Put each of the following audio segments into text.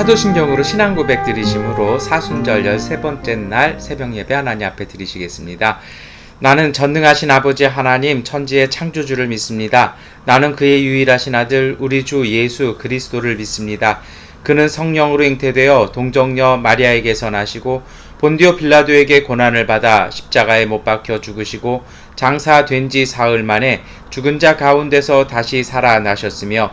사도신경으로 신앙 고백 드리심으로 사순절 13번째 날 새벽 예배 하나님 앞에 드리시겠습니다. 나는 전능하신 아버지 하나님 천지의 창조주를 믿습니다. 나는 그의 유일하신 아들 우리 주 예수 그리스도를 믿습니다. 그는 성령으로 잉태되어 동정녀 마리아에게서 나시고 본디오 빌라도에게 고난을 받아 십자가에 못 박혀 죽으시고 장사된 지 사흘 만에 죽은 자 가운데서 다시 살아나셨으며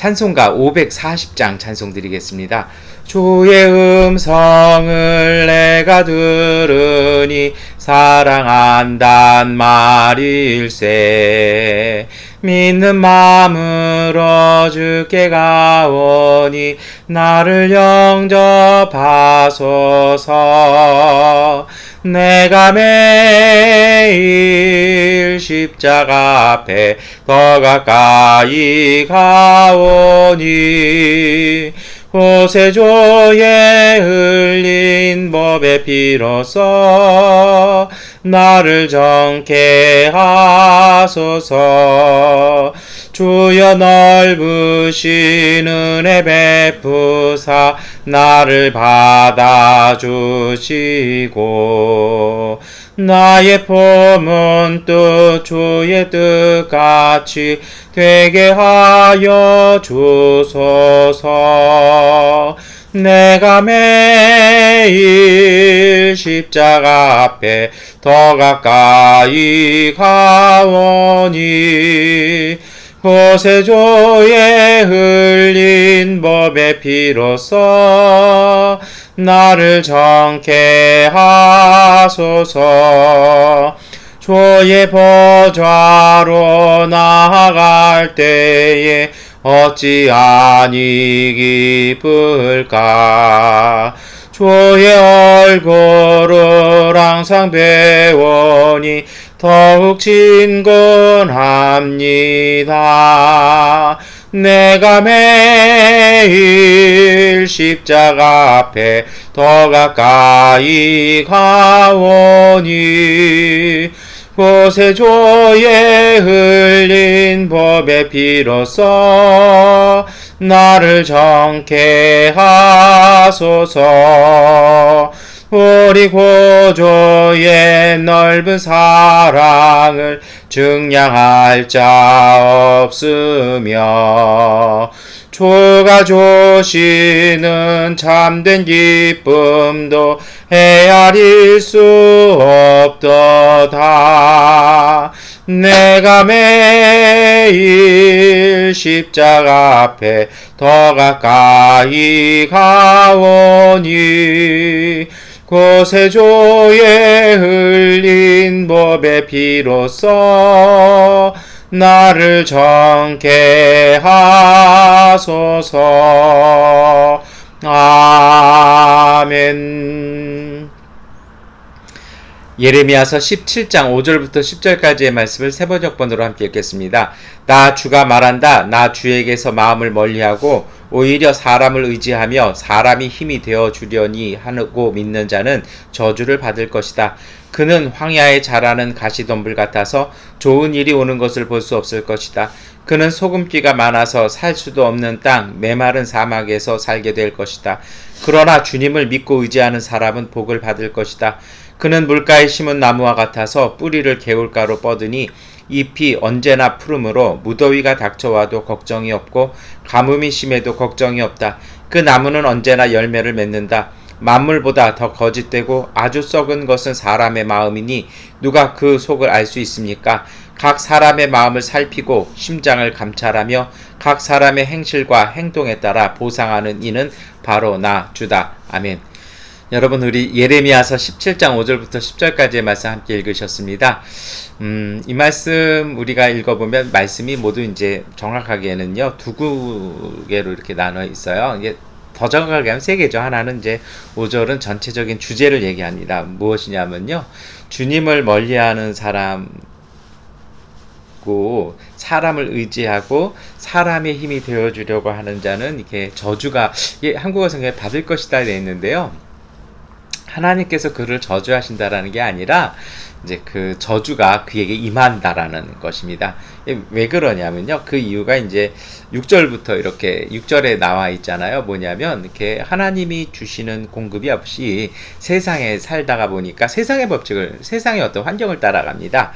찬송가 540장 찬송 드리겠습니다. 주의 음성을 내가 들으니 사랑한단 말일세 믿는 마음으로 주께 가오니 나를 영접하소서 내가 매일 십자가 앞에 더 가까이 가오니 호세조에 흘린 법의 피로써 나를 정케 하소서 주여 넓으신 은혜 베푸사 나를 받아주시고 나의 봄은 또 주의 뜻같이 되게 하여 주소서. 내가 매일 십자가 앞에 더 가까이 가오니 고세조에 흘린 법의 피로써 나를 정케 하소서. 주의 보좌로 나아갈 때에 어찌 아니 기쁠까? 주의 얼굴을 항상 배우니 더욱 진건합니다. 내가 매일 십자가 앞에 더 가까이 가오니 고세조에 흘린 법의 피로써 나를 정케 하소서 우리 고조의 넓은 사랑을 증량할 자 없으며 주가 주시는 참된 기쁨도 헤아릴 수 없도다. 내가 매일 십자가 앞에 더 가까이 가오니 고세조에 흘린 법의 피로써 나를 정케 하소서. 아멘. 예레미야서 17장 5절부터 10절까지의 말씀을 세 번역 번으로 함께 읽겠습니다. 나 주가 말한다. 나 주에게서 마음을 멀리하고 오히려 사람을 의지하며 사람이 힘이 되어 주려니 하고 믿는 자는 저주를 받을 것이다. 그는 황야에 자라는 가시덤불 같아서 좋은 일이 오는 것을 볼 수 없을 것이다. 그는 소금기가 많아서 살 수도 없는 땅, 메마른 사막에서 살게 될 것이다. 그러나 주님을 믿고 의지하는 사람은 복을 받을 것이다. 그는 물가에 심은 나무와 같아서 뿌리를 개울가로 뻗으니 잎이 언제나 푸르므로 무더위가 닥쳐와도 걱정이 없고 가뭄이 심해도 걱정이 없다. 그 나무는 언제나 열매를 맺는다. 만물보다 더 거짓되고 아주 썩은 것은 사람의 마음이니 누가 그 속을 알 수 있습니까? 각 사람의 마음을 살피고 심장을 감찰하며 각 사람의 행실과 행동에 따라 보상하는 이는 바로 나 주다. 아멘. 여러분 우리 예레미야서 17장 5절부터 10절까지의 말씀 함께 읽으셨습니다. 음, 이 말씀 우리가 읽어보면 말씀이 모두 이제 정확하게는요 두 구개로 이렇게 나눠 있어요. 이게 더 정확하게 하면 세 개죠. 하나는 이제 5절은 전체적인 주제를 얘기합니다. 무엇이냐면요 주님을 멀리하는 사람 사람을 의지하고 사람의 힘이 되어주려고 하는 자는 이렇게 저주가 예, 한국어 성경에 받을 것이다 되어 있는데요. 하나님께서 그를 저주하신다라는 게 아니라 이제 그 저주가 그에게 임한다라는 것입니다. 예, 왜 그러냐면요. 그 이유가 이제 6절부터 이렇게 6절에 나와 있잖아요. 뭐냐면 이렇게 하나님이 주시는 공급이 없이 세상에 살다가 보니까 세상의 법칙을 세상의 어떤 환경을 따라갑니다.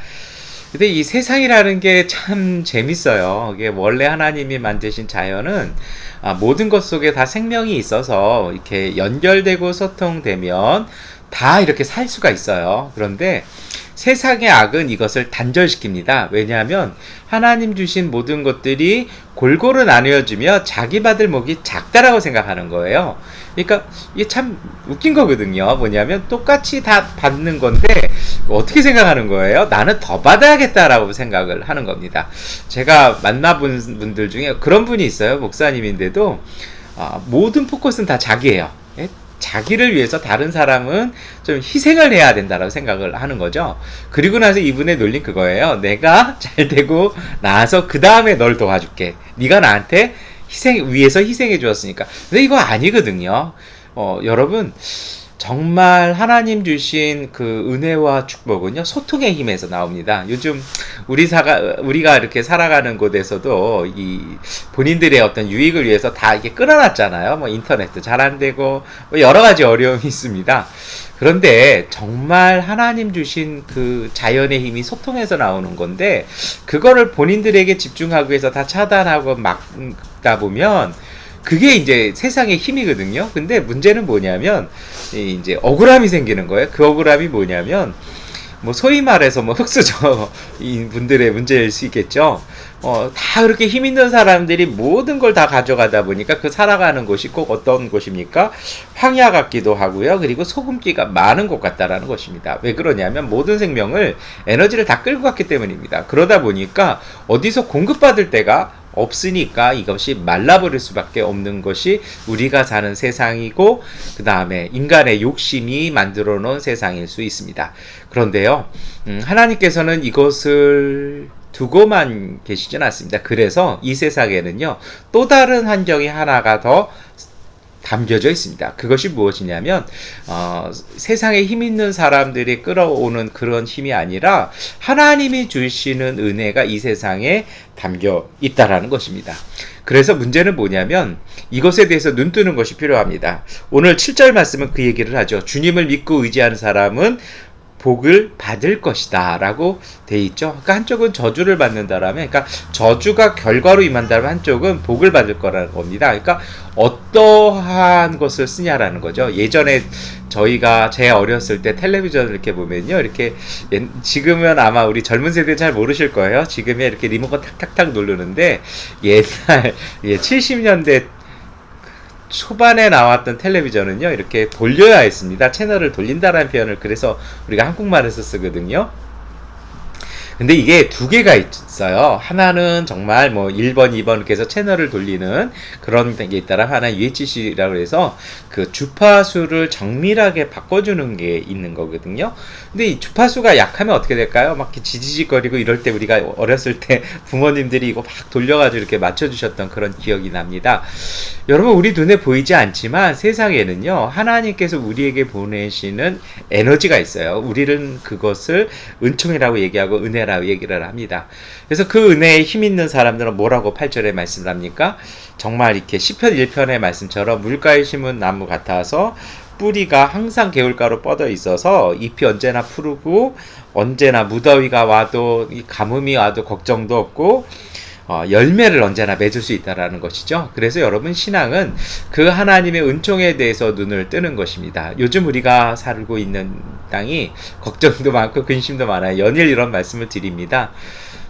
근데 이 세상이라는 게 참 재밌어요. 이게 원래 하나님이 만드신 자연은 아, 모든 것 속에 다 생명이 있어서 이렇게 연결되고 소통되면 다 이렇게 살 수가 있어요. 그런데 세상의 악은 이것을 단절시킵니다. 왜냐하면 하나님 주신 모든 것들이 골고루 나누어지며 자기 받을 목이 작다라고 생각하는 거예요. 그러니까 이게 참 웃긴 거거든요. 뭐냐면 똑같이 다 받는 건데 어떻게 생각하는 거예요? 나는 더 받아야겠다라고 생각을 하는 겁니다. 제가 만나본 분들 중에 그런 분이 있어요. 목사님인데도 어, 모든 포커스는 다 자기예요. 예? 자기를 위해서 다른 사람은 좀 희생을 해야 된다고 생각을 하는 거죠. 그리고 나서 이분의 논리 그거예요. 내가 잘 되고 나서 그 다음에 널 도와줄게. 네가 나한테 희생 위해서 희생해 주었으니까. 근데 이거 아니거든요. 어, 여러분 정말 하나님 주신 그 은혜와 축복은요 소통의 힘에서 나옵니다. 요즘 우리 사가 우리가 이렇게 살아가는 곳에서도 이 본인들의 어떤 유익을 위해서 다 이게 끌어놨잖아요. 뭐 인터넷도 잘 안 되고 뭐 여러 가지 어려움이 있습니다. 그런데 정말 하나님 주신 그 자연의 힘이 소통해서 나오는 건데 그거를 본인들에게 집중하기 위해서 다 차단하고 막다 보면 그게 이제 세상의 힘이거든요. 근데 문제는 뭐냐면 이제 억울함이 생기는 거예요. 그 억울함이 뭐냐면 뭐 소위 말해서 뭐 흑수저 이 분들의 문제일 수 있겠죠. 어, 다 그렇게 힘 있는 사람들이 모든 걸 다 가져가다 보니까 그 살아가는 곳이 꼭 어떤 곳입니까? 황야 같기도 하고요. 그리고 소금기가 많은 곳 같다라는 것입니다. 왜 그러냐면 모든 생명을 에너지를 다 끌고 갔기 때문입니다. 그러다 보니까 어디서 공급받을 때가 없으니까 이것이 말라버릴 수밖에 없는 것이 우리가 사는 세상이고 그 다음에 인간의 욕심이 만들어 놓은 세상일 수 있습니다. 그런데요, 음, 하나님께서는 이것을 두고만 계시진 않습니다. 그래서 이 세상에는요, 또 다른 환경이 하나가 더 담겨져 있습니다. 그것이 무엇이냐면 어, 세상에 힘 있는 사람들이 끌어오는 그런 힘이 아니라 하나님이 주시는 은혜가 이 세상에 담겨 있다라는 것입니다. 그래서 문제는 뭐냐면 이것에 대해서 눈 뜨는 것이 필요합니다. 오늘 7절 말씀은 그 얘기를 하죠. 주님을 믿고 의지하는 사람은 복을 받을 것이다 라고 돼 있죠. 그러니까 한쪽은 저주를 받는다라면, 그러니까 저주가 결과로 임한다면 한쪽은 복을 받을 거라는 겁니다. 그러니까 어떠한 것을 쓰냐라는 거죠. 예전에 저희가 제 어렸을 때 텔레비전을 이렇게 보면요. 이렇게 지금은 아마 우리 젊은 세대 잘 모르실 거예요. 지금에 이렇게 리모컨 탁탁탁 누르는데 옛날 70년대 초반에 나왔던 텔레비전은요 이렇게 돌려야 했습니다. 채널을 돌린다라는 표현을 그래서 우리가 한국말에서 쓰거든요. 근데 이게 두 개가 있 어요. 하나는 정말 뭐 1번, 2번 이렇게 해서 채널을 돌리는 그런 게 있다라 하나 UHC라고 해서 그 주파수를 정밀하게 바꿔주는 게 있는 거거든요. 근데 이 주파수가 약하면 어떻게 될까요? 막 지지직거리고 이럴 때 우리가 어렸을 때 부모님들이 이거 막 돌려가지고 이렇게 맞춰주셨던 그런 기억이 납니다. 여러분, 우리 눈에 보이지 않지만 세상에는요, 하나님께서 우리에게 보내시는 에너지가 있어요. 우리는 그것을 은총이라고 얘기하고 은혜라고 얘기를 합니다. 그래서 그 은혜에 힘 있는 사람들은 뭐라고 8절에 말씀을 합니까? 정말 이렇게 10편 1편의 말씀처럼 물가에 심은 나무 같아서 뿌리가 항상 개울가로 뻗어 있어서 잎이 언제나 푸르고 언제나 무더위가 와도 가뭄이 와도 걱정도 없고 어, 열매를 언제나 맺을 수 있다라는 것이죠. 그래서 여러분 신앙은 그 하나님의 은총에 대해서 눈을 뜨는 것입니다. 요즘 우리가 살고 있는 땅이 걱정도 많고 근심도 많아요. 연일 이런 말씀을 드립니다.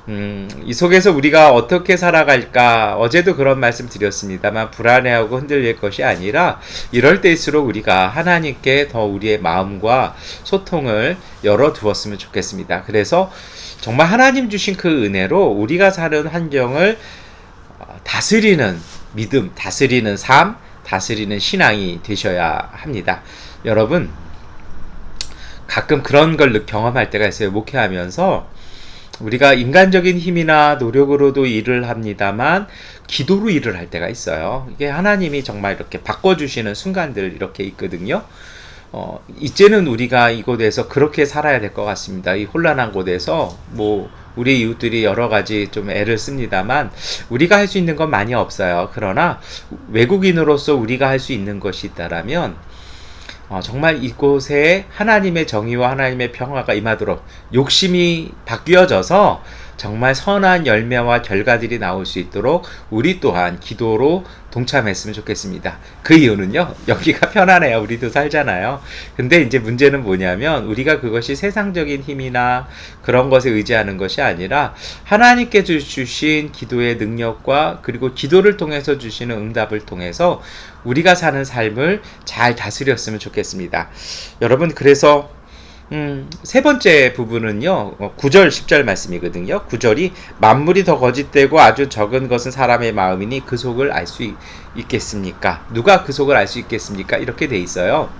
음, 이 속에서 우리가 어떻게 살아갈까 어제도 그런 말씀 드렸습니다만 불안해하고 흔들릴 것이 아니라 이럴 때일수록 우리가 하나님께 더 우리의 마음과 소통을 열어 두었으면 좋겠습니다. 그래서 정말 하나님 주신 그 은혜로 우리가 사는 환경을 어, 다스리는 믿음, 다스리는 삶, 다스리는 신앙이 되셔야 합니다. 여러분 가끔 그런 걸 경험할 때가 있어요. 목회하면서 우리가 인간적인 힘이나 노력으로도 일을 합니다만 기도로 일을 할 때가 있어요. 이게 하나님이 정말 이렇게 바꿔주시는 순간들 이렇게 있거든요. 어, 이제는 우리가 이곳에서 그렇게 살아야 될 것 같습니다. 이 혼란한 곳에서 뭐 우리 이웃들이 여러 가지 좀 애를 씁니다만 우리가 할 수 있는 건 많이 없어요. 그러나 외국인으로서 우리가 할 수 있는 것이 있다라면 어, 정말 이곳에 하나님의 정의와 하나님의 평화가 임하도록 욕심이 바뀌어져서 정말 선한 열매와 결과들이 나올 수 있도록 우리 또한 기도로 동참했으면 좋겠습니다. 그 이유는요, 여기가 편안해요. 우리도 살잖아요. 근데 이제 문제는 뭐냐면, 우리가 그것이 세상적인 힘이나 그런 것에 의지하는 것이 아니라, 하나님께 주신 기도의 능력과 그리고 기도를 통해서 주시는 응답을 통해서 우리가 사는 삶을 잘 다스렸으면 좋겠습니다. 여러분, 그래서 음, 세 번째 부분은요, 9절, 10절 말씀이거든요. 9절이 만물이 더 거짓되고 아주 적은 것은 사람의 마음이니 그 속을 알 수 있겠습니까? 누가 그 속을 알 수 있겠습니까? 이렇게 돼 있어요.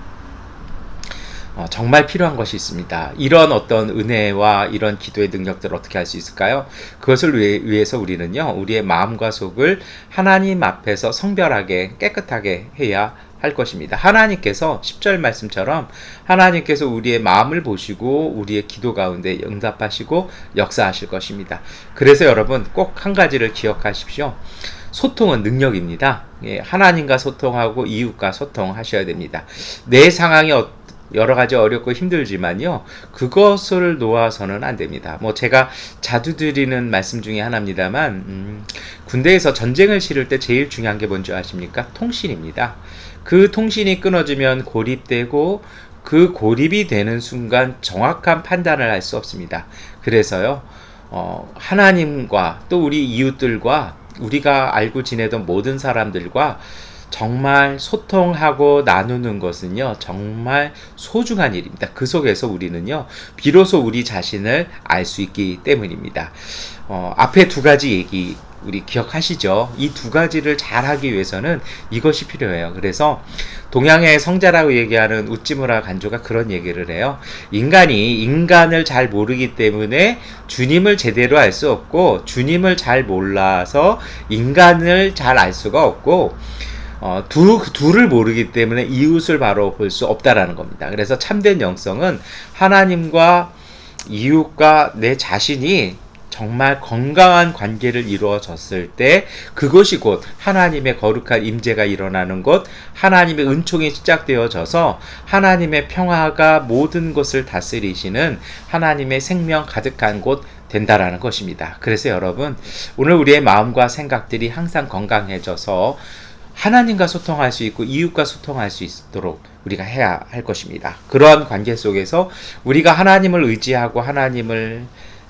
어, 정말 필요한 것이 있습니다. 이런 어떤 은혜와 이런 기도의 능력들을 어떻게 할 수 있을까요? 그것을 위해, 서 우리는요, 우리의 마음과 속을 하나님 앞에서 성별하게 깨끗하게 해야 할 것입니다. 하나님께서 10절 말씀처럼 하나님께서 우리의 마음을 보시고 우리의 기도 가운데 응답하시고 역사하실 것입니다. 그래서 여러분 꼭 한 가지를 기억하십시오. 소통은 능력입니다. 예, 하나님과 소통하고 이웃과 소통하셔야 됩니다. 내 상황이 어, 여러 가지 어렵고 힘들지만요. 그것을 놓아서는 안 됩니다. 뭐 제가 자주 드리는 말씀 중에 하나입니다만 음, 군대에서 전쟁을 치를 때 제일 중요한 게 뭔지 아십니까? 통신입니다. 그 통신이 끊어지면 고립되고 그 고립이 되는 순간 정확한 판단을 할 수 없습니다. 그래서요, 어, 하나님과 또 우리 이웃들과 우리가 알고 지내던 모든 사람들과 정말 소통하고 나누는 것은요, 정말 소중한 일입니다. 그 속에서 우리는요, 비로소 우리 자신을 알 수 있기 때문입니다. 어, 앞에 두 가지 얘기 우리 기억하시죠? 이 두 가지를 잘 하기 위해서는 이것이 필요해요. 그래서 동양의 성자라고 얘기하는 우찌무라 간조가 그런 얘기를 해요. 인간이 인간을 잘 모르기 때문에 주님을 제대로 알 수 없고 주님을 잘 몰라서 인간을 잘 알 수가 없고 어, 두, 둘을 모르기 때문에 이웃을 바로 볼 수 없다라는 겁니다. 그래서 참된 영성은 하나님과 이웃과 내 자신이 정말 건강한 관계를 이루어졌을 때 그것이 곧 하나님의 거룩한 임재가 일어나는 곳, 하나님의 은총이 시작되어져서 하나님의 평화가 모든 것을 다스리시는 하나님의 생명 가득한 곳 된다라는 것입니다. 그래서 여러분, 오늘 우리의 마음과 생각들이 항상 건강해져서 하나님과 소통할 수 있고 이웃과 소통할 수 있도록 우리가 해야 할 것입니다. 그러한 관계 속에서 우리가 하나님을 의지하고 하나님을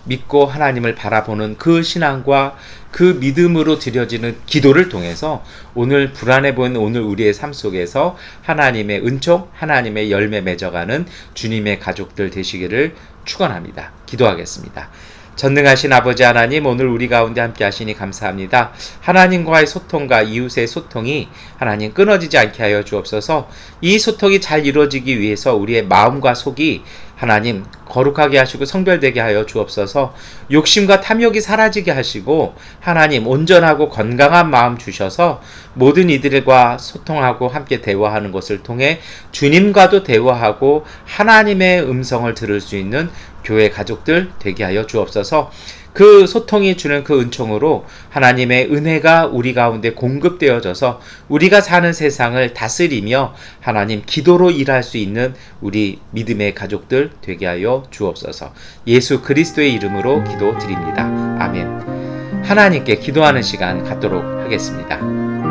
믿고 하나님을 바라보는 그 신앙과 그 믿음으로 드려지는 기도를 통해서 오늘 불안해 보이는 오늘 우리의 삶 속에서 하나님의 은총, 하나님의 열매 맺어가는 주님의 가족들 되시기를 축원합니다. 기도하겠습니다. 전능하신 아버지 하나님 오늘 우리 가운데 함께 하시니 감사합니다. 하나님과의 소통과 이웃의 소통이 하나님 끊어지지 않게 하여 주옵소서. 이 소통이 잘 이루어지기 위해서 우리의 마음과 속이 하나님 거룩하게 하시고 성별되게 하여 주옵소서 욕심과 탐욕이 사라지게 하시고 하나님 온전하고 건강한 마음 주셔서 모든 이들과 소통하고 함께 대화하는 것을 통해 주님과도 대화하고 하나님의 음성을 들을 수 있는 교회 가족들 되게 하여 주옵소서 그 소통이 주는 그 은총으로 하나님의 은혜가 우리 가운데 공급되어져서 우리가 사는 세상을 다스리며 하나님 기도로 일할 수 있는 우리 믿음의 가족들 되게 하여 주옵소서. 예수 그리스도의 이름으로 기도드립니다. 아멘. 하나님께 기도하는 시간 갖도록 하겠습니다.